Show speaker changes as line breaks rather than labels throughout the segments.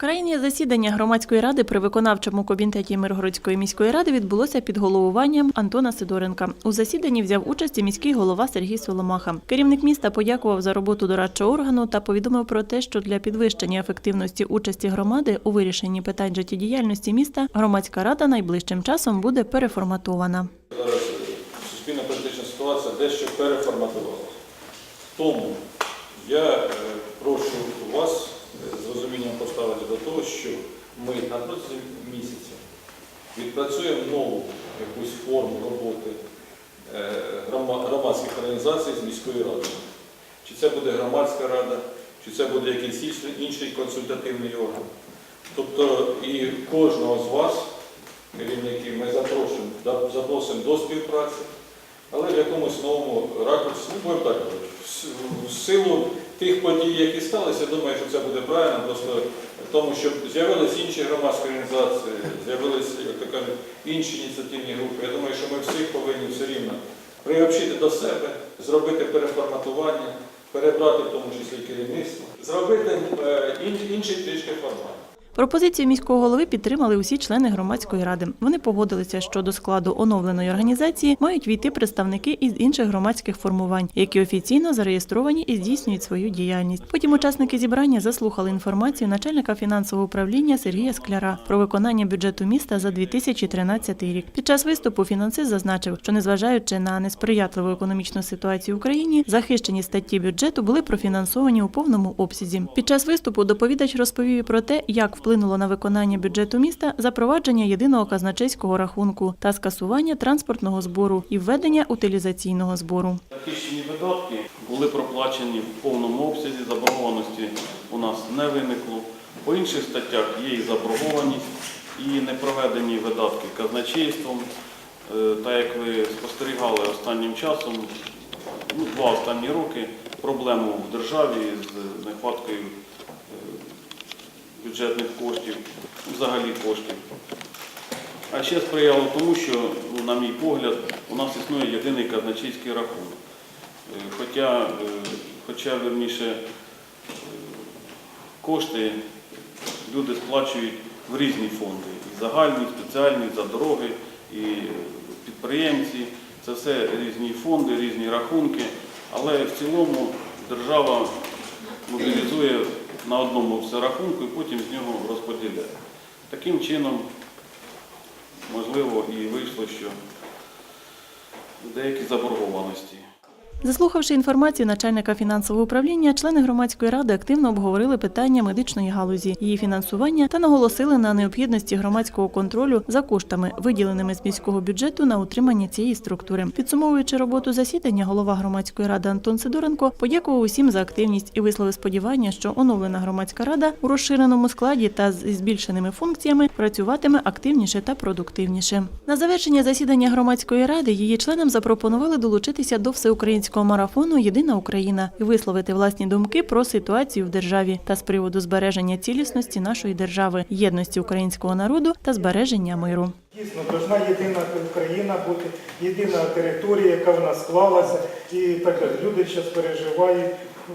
Крайнє засідання громадської ради при виконавчому комітеті Миргородської міської ради відбулося під головуванням Антона Сидоренка. У засіданні взяв участь і міський голова Сергій Соломаха. Керівник міста подякував за роботу дорадчого органу та повідомив про те, що для підвищення ефективності участі громади у вирішенні питань життєдіяльності міста громадська рада найближчим часом буде переформатована.
Зараз суспільна політична ситуація дещо переформатувалася. Тому я е, прошу розумінням до того, що ми на протязі місяця відпрацюємо нову якусь форму роботи е, громадських організацій з міською радою. Чи це буде громадська рада, чи це буде якийсь інший- консультативний орган. Тобто і кожного з вас керівників ми запрошуємо, запросимо до співпраці, але в якомусь новому ракурсі, ну, так в силу тих подій, які сталися, думаю, що це буде правильно, просто тому, що з'явились інші громадські організації, з'явились, як то кажуть, інші ініціативні групи. Я думаю, що ми всіх повинні все рівно приобщити до себе, зробити переформатування, перебрати в тому числі керівництво, зробити інші інший трішки формат.
Пропозицію міського голови підтримали усі члени громадської ради. Вони погодилися, що до складу оновленої організації мають війти представники із інших громадських формувань, які офіційно зареєстровані і здійснюють свою діяльність. Потім учасники зібрання заслухали інформацію начальника фінансового управління Сергія Скляра про виконання бюджету міста за 2013 рік. Під час виступу фінансист зазначив, що незважаючи на несприятливу економічну ситуацію в Україні, захищені статті бюджету були профінансовані у повному обсязі. Під час виступу доповідач розповів про те, як вплинуло на виконання бюджету міста запровадження єдиного казначейського рахунку та скасування транспортного збору і введення утилізаційного збору.
Захищені видатки були проплачені в повному обсязі, заборгованості у нас не виникло. По інших статтях є і заборгованість, і непроведені видатки казначейством. Е, Та як ви спостерігали останнім часом, ну, два останні роки, проблему в державі з нехваткою бюджетних коштів, взагалі коштів. А ще сприяло тому, що, ну, на мій погляд, у нас існує єдиний казначейський рахунок. Е, Хоча, е, хоча верніше, е, кошти люди сплачують в різні фонди. І загальні, і спеціальні, за дороги, і підприємці. Це все різні фонди, різні рахунки. Але в цілому держава мобілізує на одному все рахунку і потім з нього розподіляє. Таким чином, можливо, і вийшло, що деякі заборгованості.
Заслухавши інформацію начальника фінансового управління, члени громадської ради активно обговорили питання медичної галузі, її фінансування та наголосили на необхідності громадського контролю за коштами, виділеними з міського бюджету на утримання цієї структури. Підсумовуючи роботу засідання, голова громадської ради Антон Сидоренко подякував усім за активність і висловив сподівання, що оновлена громадська рада у розширеному складі та зі збільшеними функціями працюватиме активніше та продуктивніше. На завершення засідання громадської ради її членам запропонували долучитися до всеукраїнського марафону Єдина Україна і висловити власні думки про ситуацію в державі та з приводу збереження цілісності нашої держави, єдності українського народу та збереження миру.
Дійсно, должна єдина Україна бути, єдина територія, яка в нас склалася, і так. Люди зараз переживають,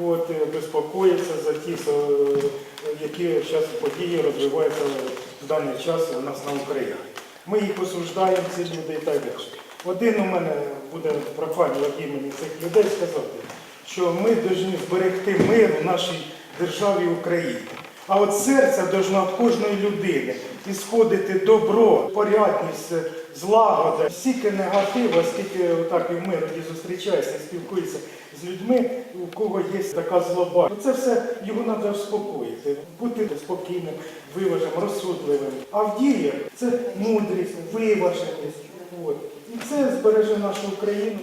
от, е, безпокояться за ті, со- які зараз події розвиваються в даний час у нас на Україні. Ми їх осуждаємо, ці люди і так далі. Один у мене буде від імені цих людей сказати, що ми повинні зберегти мир у нашій державі Україні. А от серце должно від кожної людини ісходити добро, порядність, злагода. Стільки негативу, скільки отак і в мироді зустрічаєшся, спілкуєшся з людьми, у кого є така злоба. Це все його треба вспокоїти, бути спокійним, виваженим, розсудливим. А в діях це мудрість, виваженість. І це збереже нашу Україну.